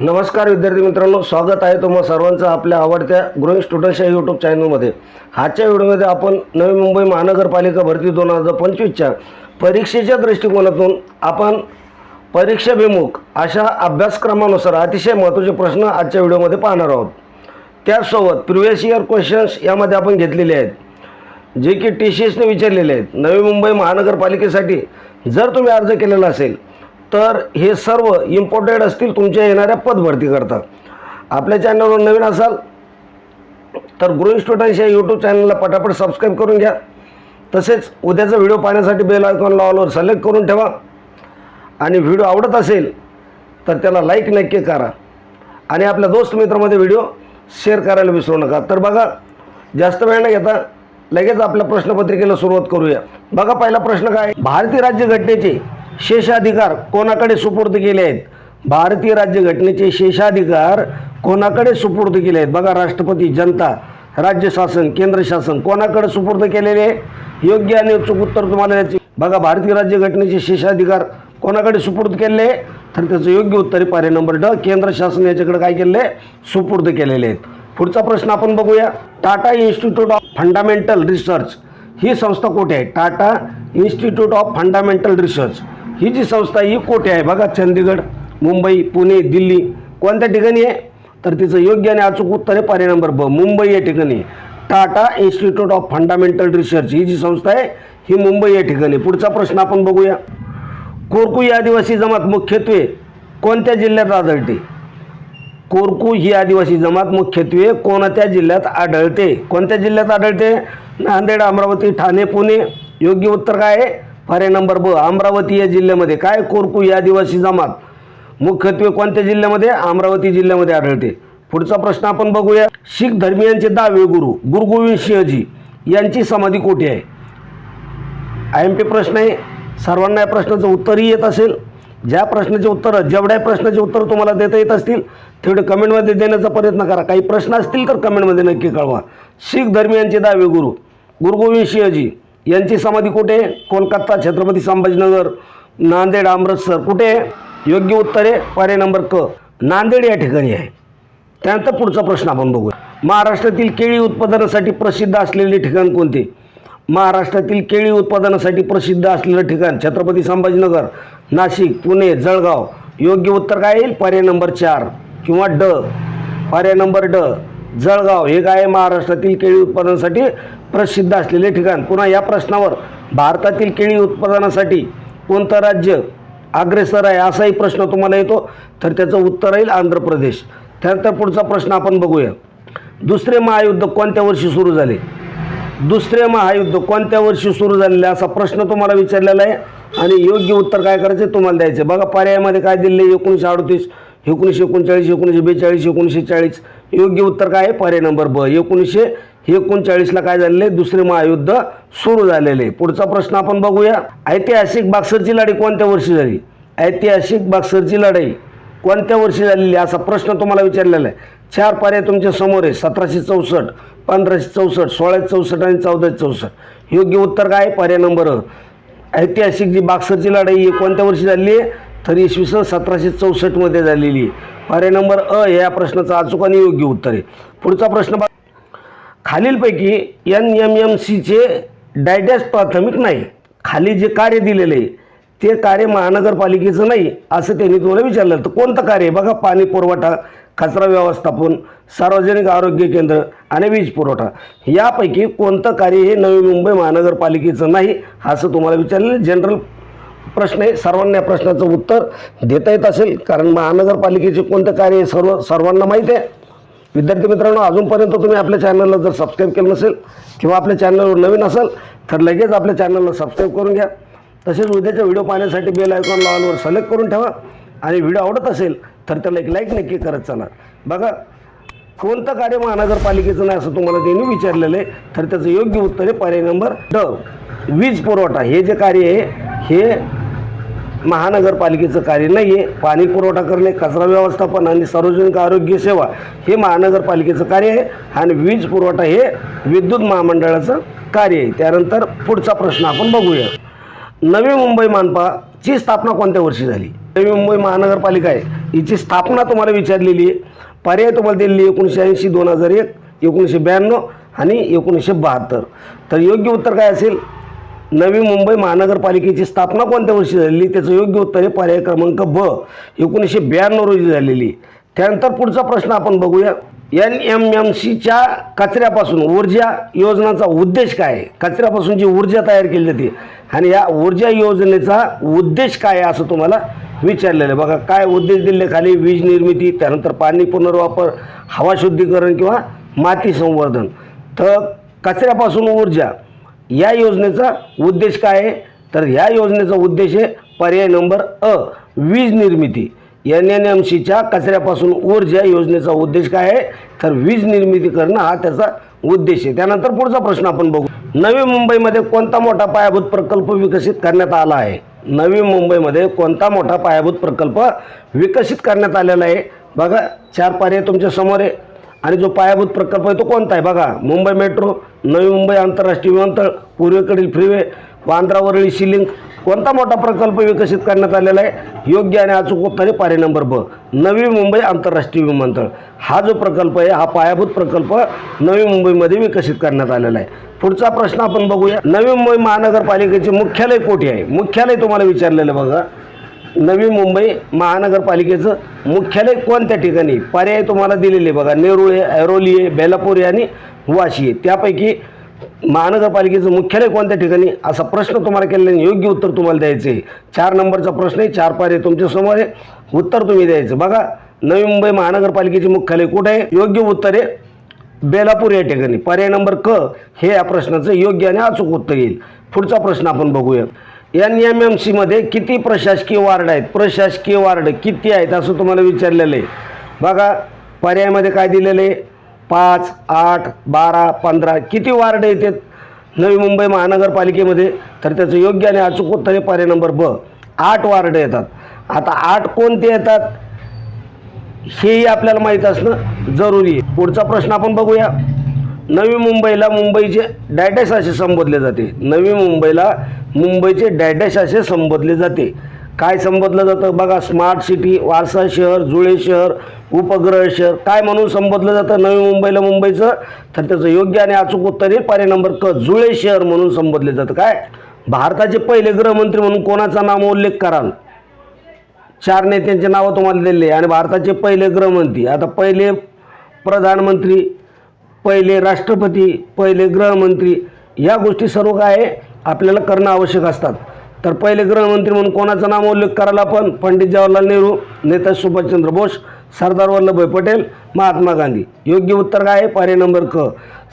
नमस्कार विद्यार्थी मित्रांनो. स्वागत आहे तुम्हा सर्वांचं आपल्या आवडत्या ग्रोईंग स्टुडंट्स या यूट्यूब चॅनलमध्ये आजच्या व्हिडिओमध्ये आपण नवी मुंबई महानगरपालिका भरती दोन हजार पंचवीसच्या परीक्षेच्या दृष्टिकोनातून आपण परीक्षाभिमुख अशा अभ्यासक्रमानुसार अतिशय महत्त्वाचे प्रश्न आजच्या व्हिडिओमध्ये पाहणार आहोत. त्याचसोबत प्रिव्हियस इयर क्वेश्चन्स यामध्ये आपण घेतलेले आहेत. जे की टी सी एसने विचारलेले आहेत. नवी मुंबई महानगरपालिकेसाठी जर तुम्ही अर्ज केलेला असेल तर हे सर्व इम्पॉर्टेड असतील तुमच्या येणाऱ्या पदभरतीकरता आपल्या चॅनलवर नवीन असाल तर ग्रोईंग स्टुडंट्स या यूट्यूब चॅनलला पटापट सबस्क्राईब करून घ्या. तसेच उद्याचा व्हिडिओ पाहण्यासाठी बेल आयकॉन ऑलवर सिलेक्ट करून ठेवा. आणि व्हिडिओ आवडत असेल तर त्याला लाईक नक्की करा. आणि आपल्या दोस्त मित्रामध्ये व्हिडिओ शेअर करायला विसरू नका. तर बघा जास्त वेळ न घेता लगेच आपल्या प्रश्नपत्रिकेला सुरुवात करूया. बघा पहिला प्रश्न काय? भारतीय राज्यघटनेचे शेषाधिकार कोणाकडे सुपूर्द केले आहेत? भारतीय राज्यघटनेचे शेषाधिकार कोणाकडे सुपूर्द केले आहेत? बघा राष्ट्रपती जनता राज्य शासन केंद्र शासन कोणाकडे सुपूर्द केलेले? आहे योग्य आणि अचूक उत्तर तुम्हाला द्यायचे. बघा भारतीय राज्यघटनेचे शेषाधिकार कोणाकडे सुपूर्द केलेले तर त्याचं योग्य उत्तर पर्याय नंबर ड. केंद्र शासन याच्याकडे काय केले सुपूर्द केलेले आहेत. पुढचा प्रश्न आपण बघूया. Tata Institute of Fundamental Research ही संस्था कुठे आहे? Tata Institute of Fundamental Research. ही जी संस्था आहे, ही कोठे आहे? बघा चंदीगड मुंबई पुणे दिल्ली. कोणत्या ठिकाणी आहे? तर तिचं योग्य आणि अचूक उत्तर आहे पर्याय नंबर ब. मुंबई या ठिकाणी आहे. Tata Institute of Fundamental Research ही जी संस्था आहे ही मुंबई या ठिकाणी पुढचा प्रश्न आपण बघूया. कोरकू ही आदिवासी जमात मुख्यत्वे कोणत्या जिल्ह्यात आढळते? कोरकू ही आदिवासी जमात मुख्यत्वे कोणत्या जिल्ह्यात आढळते? कोणत्या जिल्ह्यात आढळते? नांदेड अमरावती ठाणे पुणे. योग्य उत्तर काय आहे? पर्याय नंबर ब अमरावती या जिल्ह्यामध्ये काय कोरकू या आदिवासी जमात? मुख्यत्वे कोणत्या जिल्ह्यामध्ये? अमरावती जिल्ह्यामध्ये आढळते. पुढचा प्रश्न आपण बघूया. शीख धर्मियांचे दहावे गुरु गुरु गोविंद सिंहजी यांची समाधी कोठे आहे? आय एम पी प्रश्न आहे. सर्वांना या प्रश्नाचं उत्तरही येत असेल. ज्या प्रश्नाचे उत्तर जेवढ्या प्रश्नाचे उत्तर तुम्हाला देता येत असतील तेवढे कमेंटमध्ये देण्याचा प्रयत्न करा. काही प्रश्न असतील तर कमेंटमध्ये नक्की कळवा. शीख धर्मियांचे दहावे गुरु गुरु गोविंद सिंहजी. यांची समाधी कुठे? कोलकाता छत्रपती संभाजीनगर. नांदेड अमृतसर. कुठे? योग्य उत्तर? आहे पर्याय नंबर क. नांदेड या ठिकाणी आहे. त्यानंतर पुढचा प्रश्न आपण बघूया. महाराष्ट्रातील केळी उत्पादनासाठी प्रसिद्ध असलेले ठिकाण कोणते? महाराष्ट्रातील केळी उत्पादनासाठी प्रसिद्ध असलेलं ठिकाण छत्रपती संभाजीनगर नाशिक पुणे जळगाव. योग्य उत्तर काय येईल? पर्याय नंबर चार किंवा ड. पर्याय नंबर ड. जळगाव हे काय महाराष्ट्रातील केळी उत्पादनासाठी प्रसिद्ध असलेले ठिकाण. पुन्हा या प्रश्नावर भारतातील केळी उत्पादनासाठी कोणतं राज्य अग्रेसर आहे असाही प्रश्न तुम्हाला येतो तर त्याचं उत्तर राहील आंध्र प्रदेश त्यानंतर पुढचा प्रश्न आपण बघूया. दुसरे महायुद्ध कोणत्या वर्षी सुरू झाले? दुसरे महायुद्ध कोणत्या वर्षी सुरू झालेले? असा प्रश्न तुम्हाला विचारलेला आहे आणि योग्य उत्तर काय करायचं तुम्हाला द्यायचं आहे. बघा पर्यायामध्ये काय दिले एकोणीसशे अडतीस एकोणीसशे एकोणचाळीस एकोणीसशे बेचाळीस एकोणीसशे चाळीस. योग्य उत्तर काय आहे? पर्याय नंबर ब. एकोणीसशे एकोणचाळीसला काय झालेलं आहे? दुसरे महायुद्ध सुरू झालेले आहे. पुढचा प्रश्न आपण बघूया. ऐतिहासिक बाक्सरची लढाई कोणत्या वर्षी झाली? ऐतिहासिक बाक्सरची लढाई कोणत्या वर्षी झालेली आहे? असा प्रश्न तुम्हाला विचारलेला आहे. चार पर्याय तुमच्यासमोर आहे. सतराशे चौसष्ट पंधराशे चौसष्ट सोळाशे चौसष्ट आणि चौदाशे चौसष्ट. योग्य उत्तर काय आहे? पर्याय नंबर ऐतिहासिक जी बाक्सरची लढाई ही कोणत्या वर्षी झाली आहे? तर इसवी सन सतराशे चौसष्टमध्ये झालेली आहे. पर्याय नंबर अ हे या प्रश्नाचं अचूक आणि योग्य उत्तर आहे. पुढचा प्रश्न बघा. खालीलपैकी एन एम एम सीचे डायडॅस प्राथमिक नाही. खाली जे कार्य दिलेलं आहे ते कार्य महानगरपालिकेचं नाही असं त्यांनी तुम्हाला विचारलं. तर कोणतं कार्य आहे? बघा पाणी पुरवठा कचरा व्यवस्थापन सार्वजनिक आरोग्य केंद्र आणि वीज पुरवठा. यापैकी कोणतं कार्य हे नवी मुंबई महानगरपालिकेचं नाही असं तुम्हाला विचारलेलं जनरल प्रश्न आहे सर्वांना या प्रश्नाचं उत्तर देता येत असेल. कारण महानगरपालिकेचे कोणतं कार्य सर्व सर्वांना माहीत आहे. विद्यार्थी मित्रांनो अजूनपर्यंत तुम्ही आपल्या चॅनलला जर सबस्क्राईब केलं नसेल किंवा आपल्या चॅनलवर नवीन असाल तर लगेच आपल्या चॅनलला सबस्क्राईब करून घ्या. तसेच उद्याचा व्हिडिओ पाहण्यासाठी बेल आयकॉन ऑनवर सिलेक्ट करून ठेवा. आणि व्हिडिओ आवडत असेल तर त्याला एक लाईक नक्की करत चला. बघा कोणतं कार्य महानगरपालिकेचं नाही असं तुम्हाला त्यांनी विचारलेलं आहे तर त्याचं योग्य उत्तर आहे पर्याय नंबर ड वीज पुरवठा. हे जे कार्य आहे हे महानगरपालिकेचं कार्य नाही आहे पाणी पुरवठा करणे कचरा व्यवस्थापन आणि सार्वजनिक आरोग्य सेवा हे महानगरपालिकेचं कार्य आहे आणि वीज पुरवठा हे विद्युत महामंडळाचं कार्य आहे. त्यानंतर पुढचा प्रश्न आपण बघूया. नवी मुंबई मानपाची स्थापना कोणत्या वर्षी झाली? नवी मुंबई महानगरपालिका आहे. हिची स्थापना तुम्हाला विचारलेली आहे. पर्याय तुम्हाला दिलेली आहे एकोणीसशे ऐंशी दोन हजार एक एकोणीसशे ब्याण्णव आणि एकोणीसशे बहात्तर. तर योग्य उत्तर काय असेल? नवी मुंबई महानगरपालिकेची स्थापना कोणत्या वर्षी झालेली? त्याचं योग्य उत्तर आहे पर्याय क्रमांक ब. एकोणीसशे ब्याण्णव रोजी झालेली. त्यानंतर पुढचा प्रश्न आपण बघूया. एन एम एम सीच्या कचऱ्यापासून ऊर्जा योजनाचा उद्देश काय आहे? कचऱ्यापासून जी ऊर्जा तयार केली जाते आणि या ऊर्जा योजनेचा उद्देश काय आहे असं तुम्हाला विचारलेलं आहे. बघा काय उद्देश दिले खाली? वीज निर्मिती त्यानंतर पाणी पुनर्वापर हवा शुद्धीकरण किंवा माती संवर्धन. तर कचऱ्यापासून ऊर्जा या योजनेचा उद्देश काय आहे? तर ह्या योजनेचा उद्देश आहे पर्याय नंबर अ वीज निर्मिती. एन एन एम सीच्या कचऱ्यापासून ऊर्जा योजनेचा उद्देश काय आहे? तर वीज निर्मिती करणं हा त्याचा उद्देश आहे. त्यानंतर पुढचा प्रश्न आपण बघू. नवी मुंबईमध्ये कोणता मोठा पायाभूत प्रकल्प विकसित करण्यात आला आहे? नवी मुंबईमध्ये कोणता मोठा पायाभूत प्रकल्प विकसित करण्यात आलेला आहे? बघा चार पर्याय तुमच्यासमोर आहे. आणि जो पायाभूत प्रकल्प आहे तो कोणता आहे? बघा मुंबई मेट्रो नवी मुंबई आंतरराष्ट्रीय विमानतळ पूर्वेकडील फ्रीवे वांद्रावरळी शिलिंग कोणता मोठा प्रकल्प विकसित करण्यात आलेला आहे? योग्य आणि अचूक उत्तर आहे पर्याय नंबर ब नवी मुंबई आंतरराष्ट्रीय विमानतळ. हा जो प्रकल्प आहे हा पायाभूत प्रकल्प नवी मुंबईमध्ये विकसित करण्यात आलेला आहे. पुढचा प्रश्न आपण बघूया. नवी मुंबई महानगरपालिकेचे मुख्यालय कोठे आहे? मुख्यालय तुम्हाला विचारलेलं बघा. नवी मुंबई महानगरपालिकेचं मुख्यालय कोणत्या ठिकाणी? पर्याय तुम्हाला दिलेले बघा. नेरुळे ऐरोली आहे बेलापूर आहे आणि वाशी आहे. त्यापैकी महानगरपालिकेचं मुख्यालय कोणत्या ठिकाणी? असा प्रश्न तुम्हाला केलेला योग्य उत्तर तुम्हाला द्यायचं आहे. चार नंबरचा प्रश्न आहे. चार पर्याय तुमच्यासमोर आहे. उत्तर तुम्ही द्यायचं. बघा नवी मुंबई महानगरपालिकेचे मुख्यालय कुठे आहे? योग्य उत्तर आहे बेलापूर या ठिकाणी. पर्याय नंबर क हे या प्रश्नाचं योग्य आणि अचूक उत्तर येईल. पुढचा प्रश्न आपण बघूया. एन एम एम सीमध्ये किती प्रशासकीय वार्ड आहेत? प्रशासकीय वार्ड किती आहेत असं तुम्हाला विचारलेलं आहे. बघा पर्यायामध्ये काय दिलेलं आहे? पाच आठ बारा पंधरा किती वार्ड येतात नवी मुंबई महानगरपालिकेमध्ये. तर त्याचं योग्य आणि अचूक उत्तर आहे पर्याय नंबर ब आठ वार्ड येतात. आता आठ कोणते येतात? हेही आपल्याला माहीत असणं जरुरी आहे. पुढचा प्रश्न आपण बघूया. नवी मुंबईला मुंबईचे डॅडॅश असे संबोधले जाते. नवी मुंबईला मुंबईचे डॅडॅश असे संबोधले जाते. काय संबोधलं जातं? बघा स्मार्ट सिटी वारसा शहर जुळे शहर उपग्रह शहर काय म्हणून संबोधलं जातं? नवी मुंबईला मुंबईचं? तर त्याचं योग्य आणि अचूक उत्तर आहे. पर्याय नंबर क जुळे शहर म्हणून संबोधले जातं. काय? भारताचे पहिले गृहमंत्री म्हणून कोणाचा नाम उल्लेख कराल चार नेत्यांचे नावं तुम्हाला दिले आणि भारताचे पहिले गृहमंत्री आता पहिले प्रधानमंत्री पहिले राष्ट्रपती पहिले गृहमंत्री या गोष्टी सर्व काय आहे आपल्याला करणं आवश्यक असतात. तर पहिले गृहमंत्री म्हणून कोणाचं नाम उल्लेख करायला आपण? पंडित जवाहरलाल नेहरू नेता सुभाषचंद्र बोस सरदार वल्लभभाई पटेल महात्मा गांधी. योग्य उत्तर काय? आहे पर्याय नंबर क.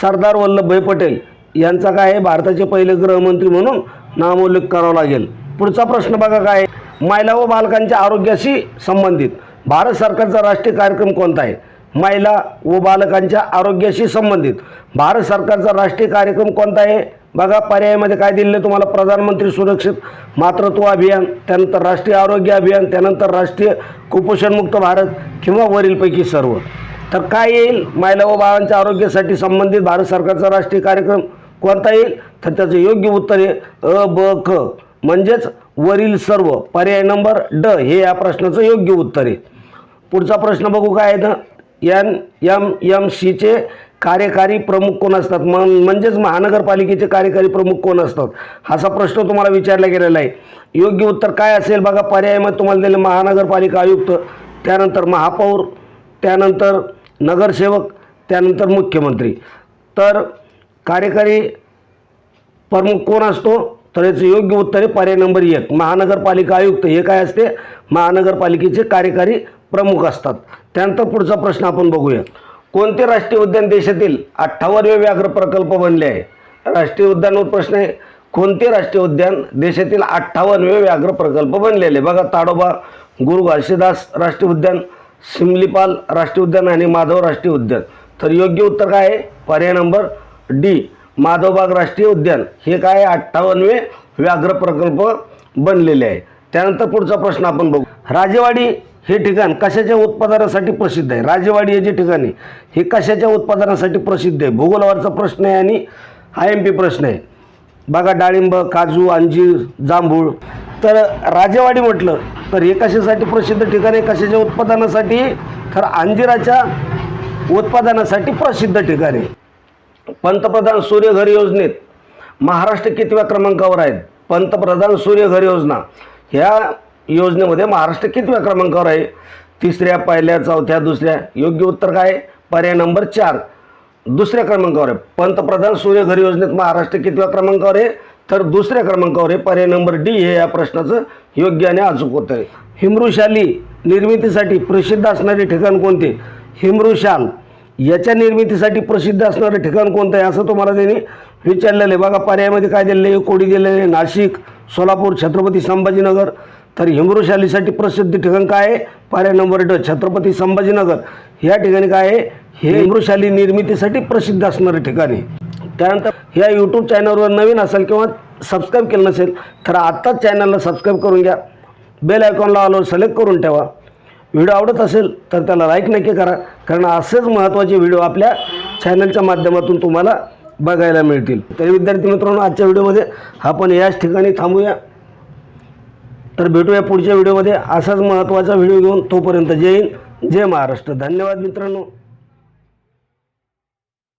सरदार वल्लभभाई पटेल यांचा काय? आहे भारताचे पहिले गृहमंत्री म्हणून नामोल्लेख करावा लागेल. पुढचा प्रश्न बघा काय? आहे? महिला व बालकांच्या आरोग्याशी संबंधित. भारत सरकारचा राष्ट्रीय कार्यक्रम कोणता आहे? महिला व बालकांच्या आरोग्याशी संबंधित. भारत सरकारचा राष्ट्रीय कार्यक्रम कोणता आहे? बघा पर्यायामध्ये काय दिलेलं आहे तुम्हाला? प्रधानमंत्री सुरक्षित मातृत्व अभियान त्यानंतर राष्ट्रीय आरोग्य अभियान त्यानंतर राष्ट्रीय कुपोषणमुक्त भारत किंवा वरीलपैकी सर्व. तर काय येईल? महिला व बाळांच्या आरोग्यासाठी संबंधित भारत सरकारचा राष्ट्रीय कार्यक्रम कोणता येईल? तर त्याचं योग्य उत्तर आहे अ ब क म्हणजेच वरील सर्व. पर्याय नंबर ड हे या प्रश्नाचं योग्य उत्तर आहे. पुढचा प्रश्न बघू काय आहे ना एन एम एम सीचे कार्यकारी प्रमुख कोण असतात? म म्हणजेच महानगरपालिकेचे कार्यकारी प्रमुख कोण असतात? असा प्रश्न तुम्हाला विचारला गेलेला आहे. योग्य उत्तर काय असेल? बघा पर्यायामध्ये तुम्हाला दिले महानगरपालिका आयुक्त त्यानंतर महापौर त्यानंतर नगरसेवक त्यानंतर मुख्यमंत्री. तर कार्यकारी प्रमुख कोण असतो? तर याचं योग्य उत्तर आहे पर्याय नंबर एक. महानगरपालिका आयुक्त हे काय असते? महानगरपालिकेचे कार्यकारी प्रमुख असतात. त्यानंतर पुढचा प्रश्न आपण बघूया. कोणते राष्ट्रीय उद्यान देशातील अठ्ठावन्नवे व्याघ्र प्रकल्प बनले आहे? राष्ट्रीय उद्यानवर प्रश्न आहे. कोणते राष्ट्रीय उद्यान देशातील अठ्ठावन्नवे व्याघ्र प्रकल्प बनलेले? बघा ताडोबा गुरु घासीदास राष्ट्रीय उद्यान सिमलीपाल राष्ट्रीय उद्यान आणि माधव राष्ट्रीय उद्यान. तर योग्य उत्तर काय आहे? पर्याय नंबर डी माधवबाग राष्ट्रीय उद्यान. हे काय आहे? अठ्ठावन्नवे व्याघ्र प्रकल्प बनलेले आहे. त्यानंतर पुढचा प्रश्न आपण बघू. राजेवाडी हे ठिकाण कशाच्या उत्पादनासाठी प्रसिद्ध आहे? राजेवाडी हे जे ठिकाण आहे हे कशाच्या उत्पादनासाठी प्रसिद्ध आहे? भूगोलावरचा प्रश्न आहे आणि आय एम पी प्रश्न आहे. बघा डाळिंब काजू अंजीर जांभूळ. तर राजेवाडी म्हटलं तर हे कशासाठी प्रसिद्ध ठिकाण आहे? कशाच्या उत्पादनासाठी? तर अंजिराच्या उत्पादनासाठी प्रसिद्ध ठिकाण आहे. पंतप्रधान सूर्यघर योजनेत महाराष्ट्र कितव्या क्रमांकावर आहेत? पंतप्रधान सूर्यघर योजना. ह्या योजनेमध्ये महाराष्ट्र कितव्या क्रमांकावर आहे? तिसऱ्या पहिल्या चौथ्या दुसऱ्या? योग्य उत्तर काय आहे? पर्याय नंबर चार. दुसऱ्या क्रमांकावर आहे. पंतप्रधान सूर्यघर योजनेत महाराष्ट्र कितव्या क्रमांकावर आहे? तर दुसऱ्या क्रमांकावर आहे. पर्याय नंबर डी हे या प्रश्नाचं योग्य आणि अचूक उत्तर आहे. हिमरुशाली निर्मितीसाठी प्रसिद्ध असणारे ठिकाण कोणते? हिमरुशाल याच्या निर्मितीसाठी प्रसिद्ध असणारं ठिकाण कोणतं आहे? असं तुम्हाला त्यांनी विचारलेलं आहे. बघा पर्यायामध्ये काय दिलेलं आहे? कोडी दिलेलं आहे. नाशिक सोलापूर छत्रपती संभाजीनगर तर हिमृशालीसाठी प्रसिद्ध ठिकाण काय आहे? पर्याय नंबर ड छत्रपती संभाजीनगर. या ठिकाणी काय आहे? हे हिमृशाली निर्मितीसाठी प्रसिद्ध असणारं ठिकाणी त्यानंतर ह्या यूट्यूब चॅनलवर नवीन असेल किंवा सबस्क्राईब केलं नसेल तर आत्ताच चॅनलला सबस्क्राईब करून घ्या. बेल आयकॉनला आलो सिलेक्ट करून ठेवा. व्हिडिओ आवडत असेल तर त्याला लाईक नक्की करा. कारण असेच महत्त्वाचे व्हिडिओ आपल्या चॅनलच्या माध्यमातून तुम्हाला बघायला मिळतील. तरी विद्यार्थी मित्रांनो आजच्या व्हिडिओमध्ये आपण याच ठिकाणी थांबूया. तर भेटूया पुढच्या व्हिडिओमध्ये असाच महत्त्वाचा व्हिडिओ घेऊन तोपर्यंत जय हिंद जय महाराष्ट्र. धन्यवाद मित्रांनो.